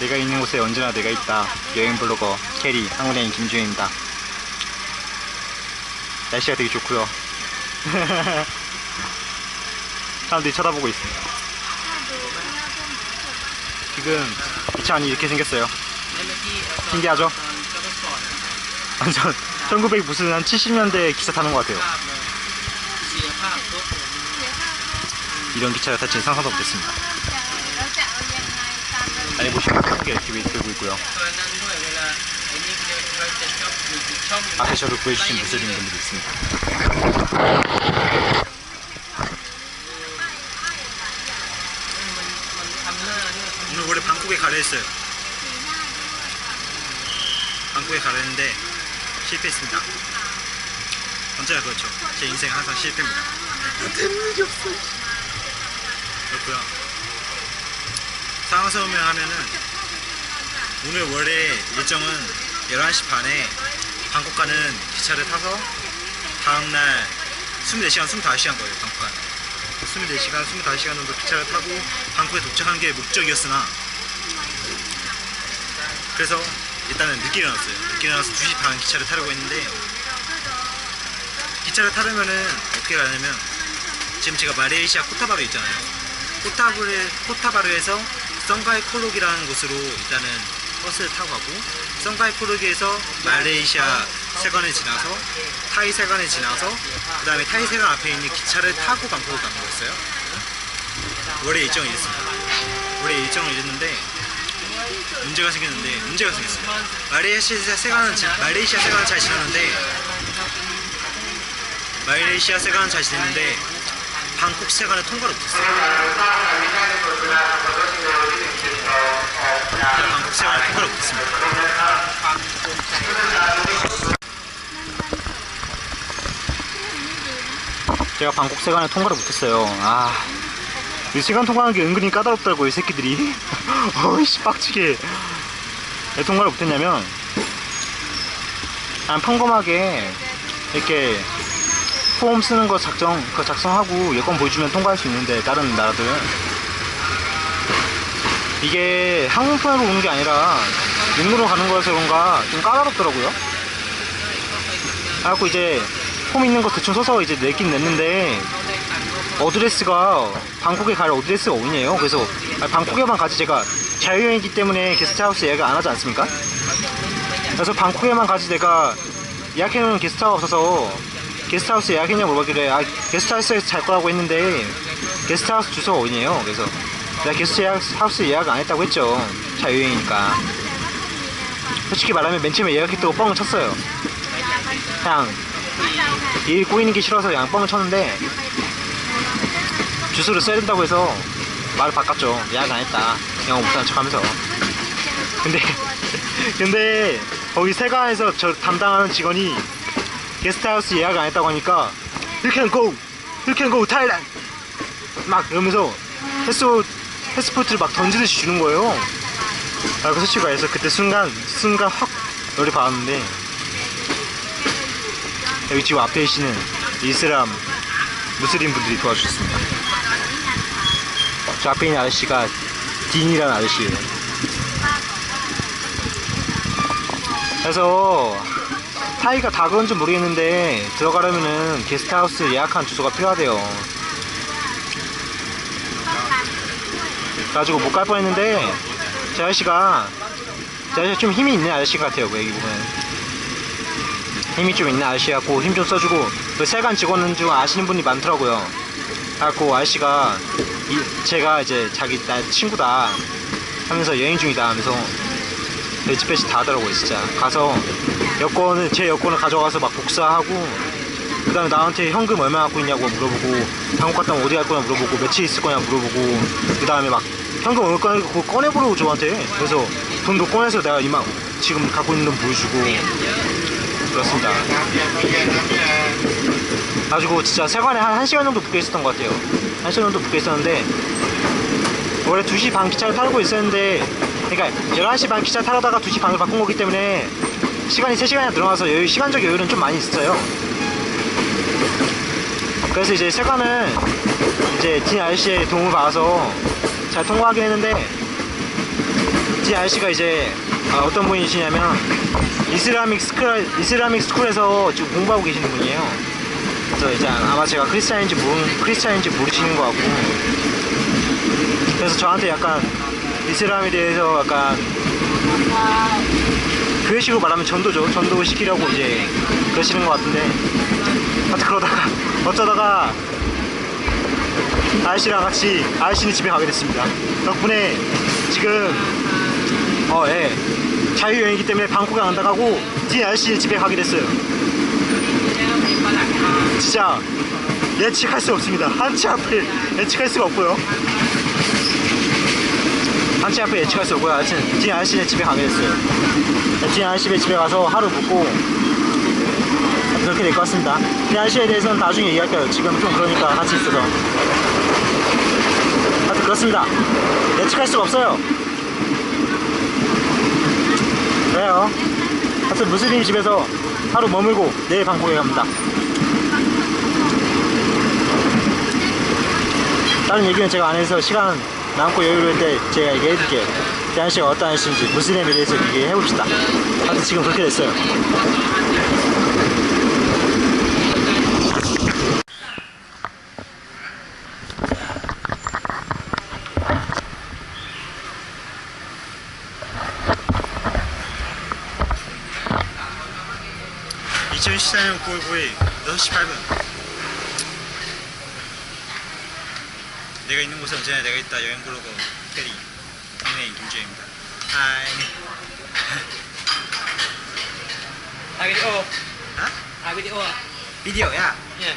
내가 있는 곳에 언제나 내가 있다. 여행 블로거 캐리 한국여행 김주현입니다. 날씨가 되게 좋고요. 사람들이 쳐다보고 있습니다. 지금 이차 안이 이렇게 생겼어요. 신기하죠? 완전 1900 무슨 한 70년대 기차 타는 것 같아요. 이런 기차를 탈지 상상도 못했습니다. 크게 이렇게 들고 있고요. 앞에 저를 구해주신 무슬림 분들이 있습니다. 오늘 원래 방콕에 가려 했어요. 방콕에 가려 했는데 실패했습니다. 언제나 그렇죠. 제 인생 항상 실패입니다. 되는 일이 없어. 그렇고요. 상하서면 하면은 오늘 원래 일정은 11시 반에 방콕 가는 기차를 타서 다음날 24시간, 25시간 거예요, 방콕 가는. 24시간, 25시간 정도 기차를 타고 방콕에 도착한 게 목적이었으나 그래서 일단은 늦게 일어났어요. 늦게 일어나서 2시 반 기차를 타려고 했는데 기차를 타려면은 어떻게 가냐면 지금 제가 마레이시아 코타바루 있잖아요. 코타바르, 코타바루에서 성가이 코록이라는 곳으로 일단은 버스를 타고 가고 성가이 코록에서 말레이시아 세관을 지나서 타이 세관을 지나서 그 다음에 타이 세관 앞에 있는 기차를 타고 방콕을 가는 거였어요. 원래 일정이 이랬습니다. 원래 일정을 이랬는데 문제가 생겼는데 문제가 생겼어요. 말레이시아 세관은 지- 말레이시아 세관은 잘 지났는데 말레이시아 세관은 잘 지냈는데 방콕 세관을 통과를 못했어요. 방콕 세관을 통과를 못했습니다. 제가 방콕 세관을 통과를 못했어요. 아, 이 세관 통과하는 게 은근히 까다롭더라고요, 이 새끼들이. 어이씨, 빡치게. 왜 통과를 못했냐면, 그냥 평범하게 이렇게 폼 쓰는 거 작성, 그 작성하고 여권 보여주면 통과할 수 있는데, 다른 나라들은. 이게 항공편으로 오는 게 아니라 육로로 가는 거여서 그런가 좀 까다롭더라고요. 그래갖고 이제 폼 있는 거 대충 써서 이제 내긴 냈는데 어드레스가 방콕에 갈 어드레스가 어디냐요? 그래서 아니, 방콕에만 가지 제가 자유여행이기 때문에 게스트하우스 예약을 안 하지 않습니까? 그래서 방콕에만 가지 내가 예약해놓은 게스트하우스 없어서 게스트하우스 예약했냐고 물어봤길래 아 게스트하우스에서 잘 거라고 했는데 게스트하우스 주소가 어디냐요? 그래서 내가 게스트하우스 예약 안 했다고 했죠. 자유여행이니까. 솔직히 말하면 맨 처음에 예약했다고 뻥을 쳤어요. 그냥 일 꼬이는 게 싫어서 양뻥을 쳤는데 주소를 써야 된다고 해서 말을 바꿨죠. 예약 안 했다. 영어 못하는 척 하면서. 근데 근데 거기 세가에서 저 담당하는 직원이 게스트하우스 예약 안 했다고 하니까 You can go! You can go Thailand! 막 이러면서 패스포, 패스포트를 막 던지듯이 주는 거예요 아, 그 솔직히 말해서 그때 순간 순간 확 열이 받았는데 여기 지금 앞에 계시는 이슬람 무슬림 분들이 도와주셨습니다. 저 앞에 있는 아저씨가 딘이라는 아저씨예요. 그래서 타이가 다 그런지 모르겠는데 들어가려면은 게스트하우스 예약한 주소가 필요하대요. 그래가지고 못 갈 뻔했는데 저 아저씨가 저 아저씨 좀 힘이 있는 아저씨 같아요. 여기 보면. 힘이 좀 있는 아저씨 같고 힘 좀 써주고 그 세관 직원 중 아시는 분이 많더라고요. 그래갖고 아저씨가 이- 제가 이제 자기 나 친구다 하면서 여행 중이다 하면서 배치배치 다 하더라고요 진짜 가서 여권을 제 여권을 가져가서 막 복사하고 그 다음에 나한테 현금 얼마 갖고 있냐고 물어보고 방콕 갔다 오면 어디 갈 거냐 물어보고 며칠 있을 거냐 물어보고 그 다음에 막 현금 얼마 그거 꺼내보라고 저한테 그래서 돈도 꺼내서 내가 이만 지금 갖고 있는 돈 보여주고 그렇습니다. 가지고 진짜 세관에 한 1시간 정도 묶여 있었던 것 같아요. 1시간 정도 묶여 있었는데 원래 2시 반 기차를 타고 있었는데 그러니까 11시 반 기차 타려다가 2시 반을 바꾼 거기 때문에 시간이 3시간이나 들어가서 여유, 시간적 여유는 좀 많이 있어요. 그래서 이제 세관은 이제 딘 아저씨의 도움을 받아서 잘 통과하긴 했는데 딘 아저씨가 이제 아, 어떤 분이시냐면 이슬라믹 스쿨 이슬라믹 스쿨에서 지금 공부하고 계시는 분이에요. 그래서 이제 아마 제가 크리스찬인지 모르 크리스찬인지 모르시는 것 같고 그래서 저한테 약간 이슬람에 대해서 약간 그런 식으로 말하면 전도죠. 전도 시키려고 이제 그러시는 것 같은데 하여튼 그러다가 어쩌다가 아저씨랑 같이 아저씨는 집에 가게 됐습니다. 덕분에 지금 어, 예. 자유여행이기 때문에 방콕에 안 나가고 딘 아저씨 집에 가게 됐어요. 진짜 예측할 수 없습니다. 한치 앞을 예측할 수가 없고요. 한치 앞에 예측할 수 없고요. 하여튼 딘 아저씨네 집에 가게 됐어요. 딘 아저씨네 집에 가서 하루 묵고 그렇게 될 것 같습니다. 딘 아저씨에 대해서는 나중에 얘기할게요. 지금 좀 그러니까 같이 있어서. 하여튼 그렇습니다. 예측할 수가 없어요. 그래요. 하여튼 무슬림 집에서 하루 머물고 내일 방콕에 갑니다. 다른 얘기는 제가 안 해서 시간 남고 여유로울 때 제가 얘기해줄게요. 대한 씨가 어떤 아저씨인지 무슬림에 대해서 얘기해봅시다. 하여튼 지금 그렇게 됐어요. (2014년 9월 9일) (6시 8분) 내가 있는 곳에 언제나 내가 있다. 여행 블로그 페리. 국내 김주혜입니다. 하이. 아 비디오 어. 어? 아? 아 비디오 어. 비디오야? 예.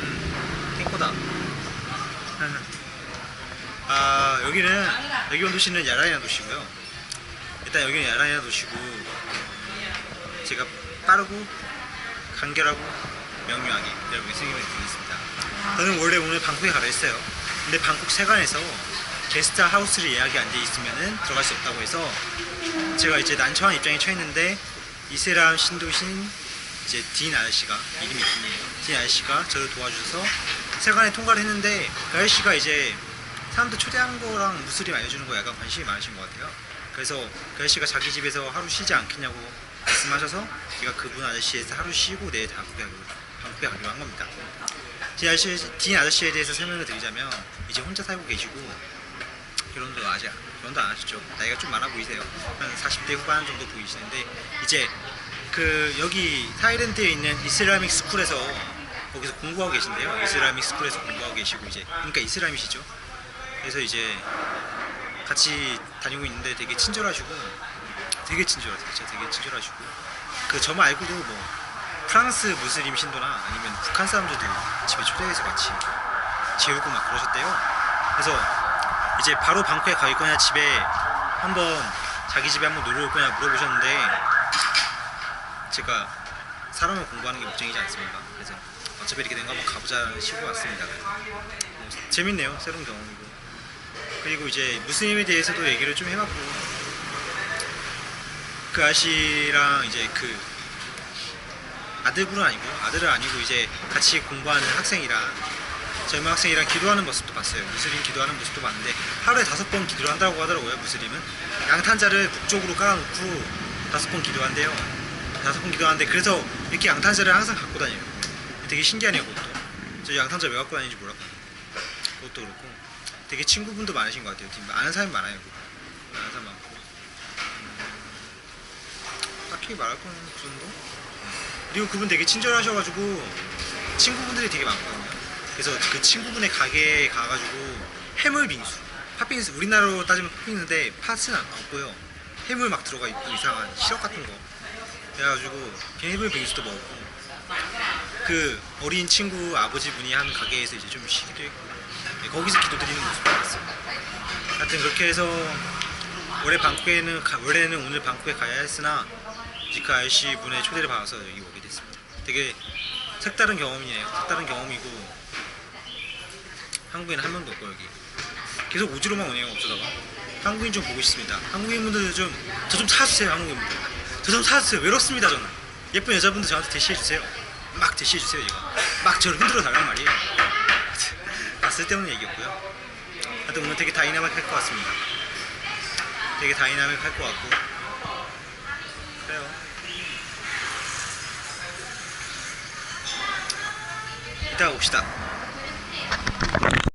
음, 탱코다. 아 여기는 여기 온 도시는 야라이나 도시고요. 일단 여기는 야라이나 도시고 제가 빠르고 간결하고 명료하게 여러분의 생각을 드리겠습니다. 저는 원래 오늘 방콕에 가려 했어요 근데 방콕 세관에서 게스트 하우스를 예약이 안 돼 있으면 들어갈 수 없다고 해서 제가 이제 난처한 입장에 처했는데 이슬람 신도신 이제 딘 아저씨가 이름이 딘이에요. 딘 아저씨가 저를 도와주셔서 세관에 통과를 했는데 그 아저씨가 이제 사람들 초대한 거랑 무슬림 알려주는 거 약간 관심이 많으신 것 같아요. 그래서 그 아저씨가 자기 집에서 하루 쉬지 않겠냐고 말씀하셔서 제가 그분 아저씨에서 하루 쉬고 내일 방콕에 가기로 한 겁니다. 딘 아저씨, 딘 아저씨에 대해서 설명을 드리자면 이제 혼자 살고 계시고 결혼도 아직 결혼도 안 하셨죠. 나이가 좀 많아 보이세요. 한 40대 후반 정도 보이시는데 이제 그 여기 타이랜드에 있는 이슬라믹 스쿨에서 거기서 공부하고 계신데요. 이슬라믹 스쿨에서 공부하고 계시고 이제 그러니까 이슬람이시죠. 그래서 이제 같이 다니고 있는데 되게 친절하시고 되게 친절하세요. 진짜 되게 친절하시고 그저 말고도 뭐 프랑스 무슬림 신도나 아니면 북한 사람들도 집에 초대해서 같이 재우고 막 그러셨대요. 그래서 이제 바로 방콕에 가 있거나 집에 한번 자기 집에 한번 놀러 올 거냐 물어보셨는데 제가 사람을 공부하는 게 목적이지 않습니까? 그래서 어차피 이렇게 된 거 한번 가보자 싶어 왔습니다. 뭐, 재밌네요. 새로운 경험이고. 그리고 이제 무슬림에 대해서도 얘기를 좀 해봤고 그 아씨랑 이제 그 아들분은 아니고요. 아들은 아니고 이제 같이 공부하는 학생이랑 젊은 학생이랑 기도하는 모습도 봤어요. 무슬림 기도하는 모습도 봤는데 하루에 다섯 번 기도를 한다고 하더라고요. 무슬림은 양탄자를 북쪽으로 깔아놓고 다섯 번 기도한대요. 다섯 번 기도하는데 그래서 이렇게 양탄자를 항상 갖고 다녀요. 되게 신기하네요. 그것도. 저 양탄자 왜 갖고 다니는지 몰랐거든요. 그것도 그렇고 되게 친구분도 많으신 것 같아요. 지금 아는 사람이 많아요. 아는 사람 많고 음, 딱히 말할 거는 그 정도? 그리고 그분 되게 친절하셔가지고 친구분들이 되게 많거든요. 그래서 그 친구분의 가게에 가가지고 해물 빙수, 팥빙수, 우리나라로 따지면 팥빙수인데 팥은 안 없고요. 해물 막 들어가 있고 이상한 시럽 같은 거. 그래가지고 해물 빙수도 먹었고 그 어린 친구 아버지 분이 한 가게에서 이제 좀 쉬기도 했고 네, 거기서 기도드리는 모습을 봤어요. 하여튼 그렇게 해서 올해 방콕에는 가- 원래는 오늘 방콕에 가야 했으나 지카 아저씨 분의 초대를 받아서 여기 오게 됐습니다. 되게 색다른 경험이네요. 색다른 경험이고 한국에는 한 명도 없고 여기 계속 우주로만 오네요 없어다가 한국인 좀 보고 싶습니다. 한국인분들 좀 저좀 찾아주세요 한국인분들 저 좀 사주세요. 외롭습니다 저는. 예쁜 여자분들 저한테 대시해주세요. 막 대시해주세요 이거. 막 저를 흔들어 달란 말이에요. 아, 쓸데없는 얘기였고요. 하여튼 오늘 되게 다이나믹 할 것 같습니다. 되게 다이나믹 할 것 같고. 그래요. 이따가 봅시다.